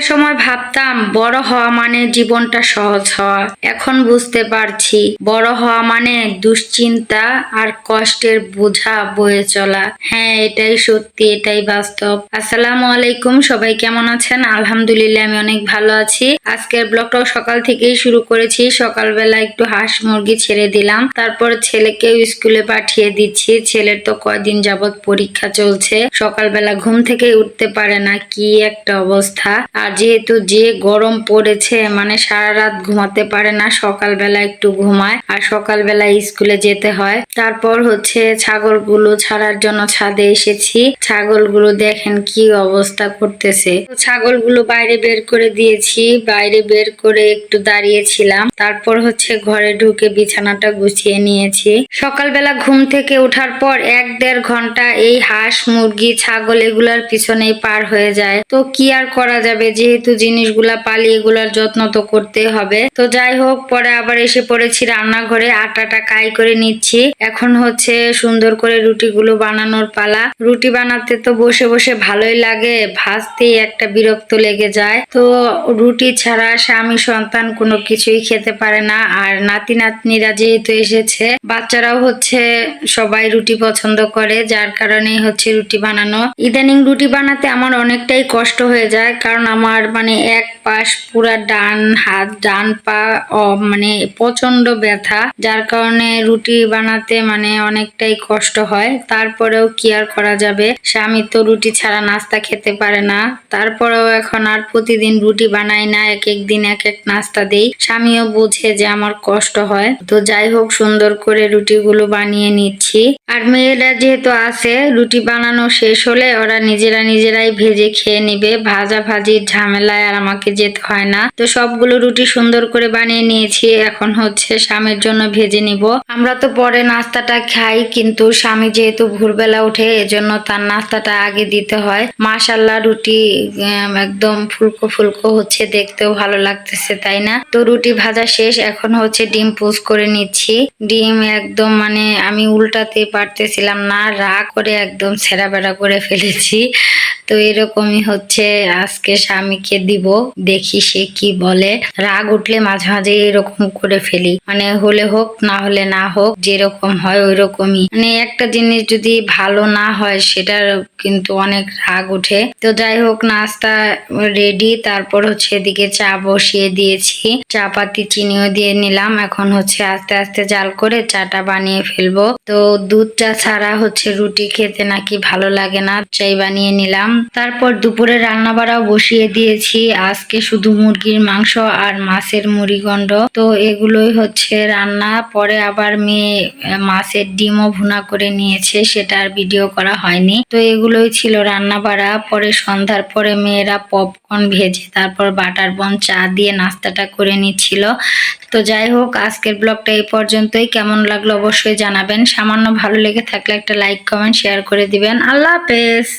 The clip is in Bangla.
সময় ভাবতাম, বড় হওয়া মানে জীবনটা সহজ হওয়া। এখন বুঝতে পারছি, বড় হওয়া মানে দুশ্চিন্তা আর কষ্টের বোঝা বয়ে চলা। হ্যাঁ এটাই সত্যি, এটাই বাস্তব। আসসালামু আলাইকুম, সবাই কেমন আছেন? আলহামদুলিল্লাহ, আমি অনেক ভালো আছি। আজকের ব্লগটাও সকাল থেকেই শুরু করেছি। সকালবেলা একটু হাঁস মুরগি ছেড়ে দিলাম। তারপর ছেলেকেও স্কুলে পাঠিয়ে দিচ্ছি। ছেলের তো কয়দিন যাবত পরীক্ষা চলছে। সকালবেলা ঘুম থেকে উঠতে পারে না, কি একটা অবস্থা। আর যেহেতু যে গরম পড়েছে মানে সারা রাত ঘুমাতে পারে না, সকালবেলা একটু ঘুমায় আর সকালবেলা স্কুলে যেতে হয়। তারপর হচ্ছে ছাগলগুলো ছাড়ার জন্য ছাদে এসেছি। ছাগলগুলো দেখেন কি অবস্থা করতেছে। ছাগলগুলো বাইরে বের করে দিয়েছি, বাইরে বের করে একটু দাঁড়িয়েছিলাম। তারপর হচ্ছে ঘরে ঢুকে বিছানাটা গুছিয়ে নিয়েছি। সকালবেলা ঘুম থেকে ওঠার পর এক দেড় ঘণ্টা এই হাঁস, মুরগি, ছাগল এগুলার পিছনেই পার হয়ে যায়। তো কি আর করা যাবে? যেহেতু জিনিসগুলা পালি এগুলার যত্ন তো করতে হবে। তো যাই হোক, পরে আবার এসে পড়েছি রান্নাঘরে, আটাটা কাই করে নিচ্ছি। এখন হচ্ছে সুন্দর করে রুটিগুলো বানানোর পালা। রুটি বানাতে তো বসে বসে ভালোই লাগে, ভাজতেই একটা বিরক্ত লেগে যায়। তো রুটি ছাড়া স্বামী সন্তান কোনো কিছুই খেতে পারে না, আর নাতি নাতনিরা যেহেতু এসেছে, বাচ্চারাও হচ্ছে সবাই রুটি পছন্দ করে, যার কারণেই হচ্ছে রুটি বানানো। ইদানিং রুটি বানাতে আমার অনেকটাই কষ্ট হয়ে যায়, কারণ আমার মানে এক পাশ পুরা ডান হাত, ডান পা মানে প্রচণ্ড ব্যথা। যার কারণে রুটি বানাতে মানে অনেকটাই কষ্ট হয়। তারপরেও কি আর করা যাবে? স্বামী তো রুটি ছাড়া নাস্তা খেতে পারে না। তারপরেও এখন আর প্রতিদিন রুটি বানাই না, এক এক দিন এক এক নাস্তা দেই। স্বামীও বোঝে যে আমার কষ্ট হয়। তো যাই হোক, সুন্দর করে রুটিগুলো বানিয়ে নিচ্ছি। আর মেয়েরা যেহেতু আছে, রুটি বানানো শেষ হলে ওরা নিজেরা নিজেরাই ভেজে খেয়ে নেবে। ভাজা ভাজির ঝামেলায় আর আমাকে যেতে হয় না। তো সবগুলো রুটি সুন্দর করে বানিয়ে নিয়েছি। এখন হচ্ছে স্বামীর জন্য ভেজে নিব। আমরা তো পরে নাস্তাটা খাই, কিন্তু স্বামী যেহেতু ভোরবেলা উঠে এজন্য তার নাস্তাটা আগে দিতে হয়। মাশাল্লাহ রুটি একদম ফুলকো ফুলকো হচ্ছে। দেখতেও ভালো লাগতেছে, তাই না? তো রুটি ভাজা শেষ। এখন হচ্ছে ডিম পোজ করে নিচ্ছি। ডিম একদম মানে আমি উল্টাতে পারতেছিলাম না রা করে একদম ছেঁড়া বেড়া করে ফেলেছি। তো এরকমই হচ্ছে, আজকে স্বামীকে দিব, দেখি সে কি বলে। রাগ উঠলে মাঝে মাঝে এরকম করে ফেলি। মানে হলে হোক, না হলে না হোক, যেরকম হয় ওই রকমই মানে একটা জিনিস যদি ভালো না হয়, সেটার কিন্তু অনেক রাগ উঠে। তো যাই হোক, নাস্তা রেডি তারপর হচ্ছে এদিকে চা বসিয়ে দিয়েছি। চা পাতি চিনিও দিয়ে নিলাম। এখন হচ্ছে আস্তে আস্তে জাল করে চাটা বানিয়ে ফেলব। তো দুধ চা ছাড়া হচ্ছে রুটি খেতে নাকি ভালো লাগে না। চাই বানিয়ে নিলাম। তারপর দুপুরে রান্না বাড়াও বসিয়ে দিয়েছি। আজকে শুধু মুরগির মাংস আর মাছের মুড়িগন্ড তো এগুলোই হচ্ছে রান্না। পরে আবার মেয়ে মাছের ডিমও ভুনা করে নিয়েছে। সেটা আর ভিডিও করা হয়নি। তো এগুলোই ছিল রান্না বাড়া পরে সন্ধ্যার পরে মেয়েরা পপকর্ন ভেজে তারপর বাটার বন, চা দিয়ে নাস্তাটা করে নিচ্ছিল। তো যাই হোক, আজকের ব্লগটা এই পর্যন্তই। কেমন লাগল অবশ্যই জানাবেন। সামান্য ভালো লেগে থাকলে একটা লাইক, কমেন্ট, শেয়ার করে দিবেন। আল্লাহ হাফেজ!